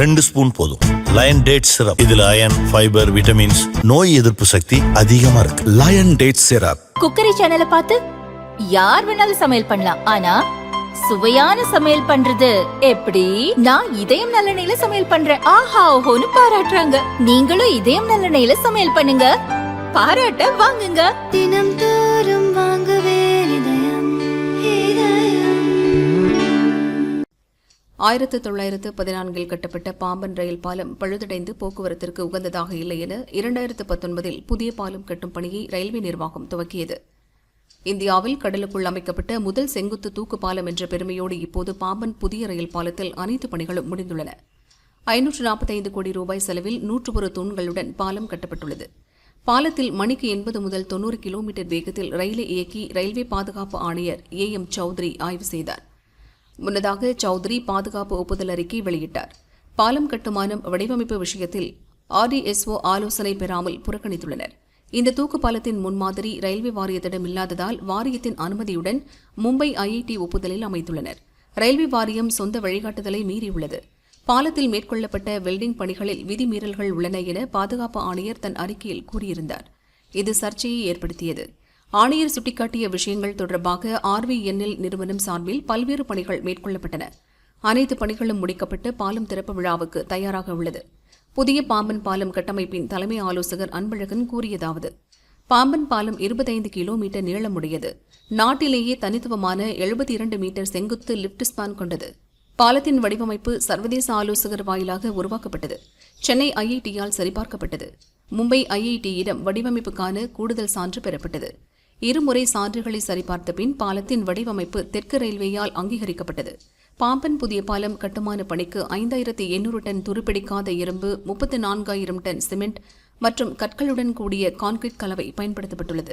ரெண்டு ஸ்பூன் போதும். Line date syrup இதுல அயன் ஃபைபர் விட்டமின்ஸ் நோய் எதிர்ப்பு சக்தி அதிகமா இருக்கு. லயன் டேட் சிரப் குக்கரி சேனலை பார்த்து யார் வேணாலும் சமையல் பண்ணலாம். ஆனா சுவையான சமையல் பண்றது எப்படி? நான் இதயம் நல்லெண்ணெயில சமையல் பண்றேன். ஆஹா ஓஹோன்னு பாராட்டுறாங்க. நீங்களும் இதயம் நல்லெண்ணெயில சமையல் பண்ணுங்க. பாராட்ட வாங்குங்க. தினம் தோறும் ஆயிரத்து தொள்ளாயிரத்து பதினான்கில் கட்டப்பட்ட பாம்பன் ரயில் பாலம் பழுதடைந்து போக்குவரத்திற்கு உகந்ததாக இல்லை என இரண்டாயிரத்து பத்தொன்பதில் புதிய பாலம் கட்டும் பணியை ரயில்வே நிர்வாகம் துவக்கியது. இந்தியாவில் கடலுக்குள் அமைக்கப்பட்ட முதல் செங்குத்து தூக்கு பாலம் என்ற பெருமையோடு இப்போது பாம்பன் புதிய ரயில் பாலத்தில் அனைத்து பணிகளும் முடிந்துள்ளன. ஐநூற்று நாற்பத்தைந்து கோடி ரூபாய் செலவில் நூற்று ஒரு தூண்களுடன் பாலம் கட்டப்பட்டுள்ளது. பாலத்தில் மணிக்கு எண்பது முதல் தொன்னூறு கிலோமீட்டர் வேகத்தில் ரயிலை இயக்கி ரயில்வே பாதுகாப்பு ஆணையர் ஏ எம் சௌத்ரி ஆய்வு செய்தார். முன்னதாக சௌத்ரி பாதுகாப்பு ஒப்புதல் அறிக்கை வெளியிட்டார். பாலம் கட்டுமானம் வடிவமைப்பு விஷயத்தில் ஆர்டிஎஸ்ஓ ஆலோசனை பெறாமல் புறக்கணித்துள்ளனர். இந்த தூக்கு பாலத்தின் முன்மாதிரி ரயில்வே வாரியத்திடம் இல்லாததால் வாரியத்தின் அனுமதியுடன் மும்பை ஐஐடி ஒப்புதலில் அமைத்துள்ளனர். ரயில்வே வாரியம் சொந்த வழிகாட்டுதலை மீறியுள்ளது. பாலத்தில் மேற்கொள்ளப்பட்ட வெல்டிங் பணிகளில் விதிமீறல்கள் உள்ளன என பாதுகாப்பு ஆணையர் தன் அறிக்கையில் கூறியிருந்தார். இது சர்ச்சையை ஏற்படுத்தியது. ஆணையர் சுட்டிக்காட்டிய விஷயங்கள் தொடர்பாக ஆர்விஎன்எல் நிறுவனம் சார்பில் பல்வேறு பணிகள் மேற்கொள்ளப்பட்டன. அனைத்து பணிகளும் முடிக்கப்பட்டு பாலம் திறப்பு விழாவுக்கு தயாராக உள்ளது. புதிய பாம்பன் பாலம் கட்டமைப்பின் தலைமை ஆலோசகர் அன்பழகன் கூறியதாவது பாம்பன் பாலம் இருபத்தைந்து கிலோமீட்டர் நீளமுடையது. நாட்டிலேயே தனித்துவமான எழுபத்தி இரண்டு மீட்டர் செங்குத்து லிப்ட் ஸ்பான் கொண்டது. பாலத்தின் வடிவமைப்பு சர்வதேச ஆலோசகர் வாயிலாக உருவாக்கப்பட்டது. சென்னை ஐஐடியால் சரிபார்க்கப்பட்டது. மும்பை ஐஐடியிடம் வடிவமைப்புக்கான கூடுதல் சான்று பெறப்பட்டது. இருமுறை சான்றுகளை சரிபார்த்த பின் பாலத்தின் வடிவமைப்பு தெற்கு ரயில்வேயால் அங்கீகரிக்கப்பட்டது. பாம்பன் புதிய பாலம் கட்டுமான பணிக்கு ஐந்தாயிரத்தி எண்ணூறு டன் துருப்பிடிக்காத இரும்பு முப்பத்தி நான்காயிரம் டன் சிமெண்ட் மற்றும் கற்களுடன் கூடிய கான்கிரீட் கலவை பயன்படுத்தப்பட்டுள்ளது.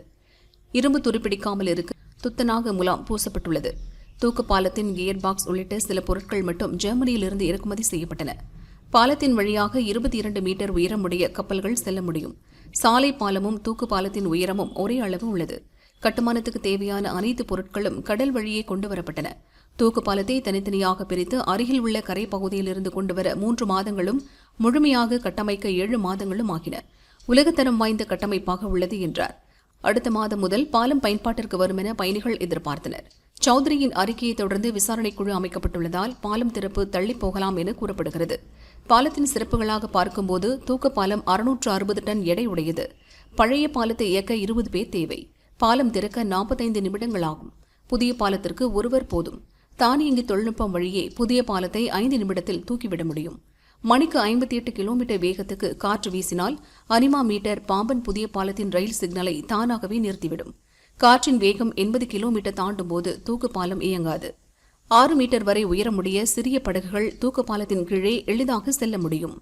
இரும்பு துருப்பிடிக்காமல் இருக்க துத்தநாக முலாம் பூசப்பட்டுள்ளது. தூக்கு பாலத்தின் கியர் பாக்ஸ் உள்ளிட்ட சில பொருட்கள் மட்டும் ஜெர்மனியிலிருந்து இறக்குமதி செய்யப்பட்டன. பாலத்தின் வழியாக இருபத்தி இரண்டு மீட்டர் உயரமுடைய கப்பல்கள் செல்ல முடியும். சாலை பாலமும் தூக்கு பாலத்தின் உயரமும் ஒரே அளவு உள்ளது. கட்டுமானத்துக்கு தேவையான அனைத்து பொருட்களும் கடல் வழியே கொண்டு வரப்பட்டன. தூக்கு பாலத்தை தனித்தனியாக பிரித்து அருகில் உள்ள கரை பகுதியிலிருந்து கொண்டுவர மூன்று மாதங்களும் முழுமையாக கட்டமைக்க ஏழு மாதங்களும் ஆகின. உலகத்தரம் வாய்ந்த கட்டமைப்பாக உள்ளது என்றார். அடுத்த மாதம் முதல் பாலம் பயன்பாட்டிற்கு வரும் என பயணிகள் எதிர்பார்த்தனர். சௌத்ரியின் அறிக்கையை தொடர்ந்து விசாரணை குழு அமைக்கப்பட்டுள்ளதால் பாலம் திறப்பு தள்ளி போகலாம் என கூறப்படுகிறது. பாலத்தின் சிறப்புகளாக பார்க்கும்போது தூக்க பாலம் அறுநூற்று அறுபது டன் எடை உடையது. பழைய பாலத்தை இயக்க இருபது பேர் தேவை. பாலம் திறக்க நாற்பத்தைந்து நிமிடங்கள் ஆகும் புதிய பாலத்திற்கு ஒருவர் போதும். தானியங்கி தொழில்நுட்பம் வழியே புதிய பாலத்தை ஐந்து நிமிடத்தில் தூக்கிவிட முடியும். மணிக்கு ஐம்பத்தி எட்டு கிலோமீட்டர் வேகத்துக்கு காற்று வீசினால் அனிமா மீட்டர் பாம்பன் புதிய பாலத்தின் ரயில் சிக்னலை தானாகவே நிறுத்திவிடும். காற்றின் வேகம் எண்பது கிலோமீட்டர் தாண்டும் போது தூக்கு பாலம் இயங்காது. ஆறு மீட்டர் வரை உயரமுடைய சிறிய படகுகள் தூக்கு பாலத்தின் கீழே எளிதாக செல்ல முடியும்.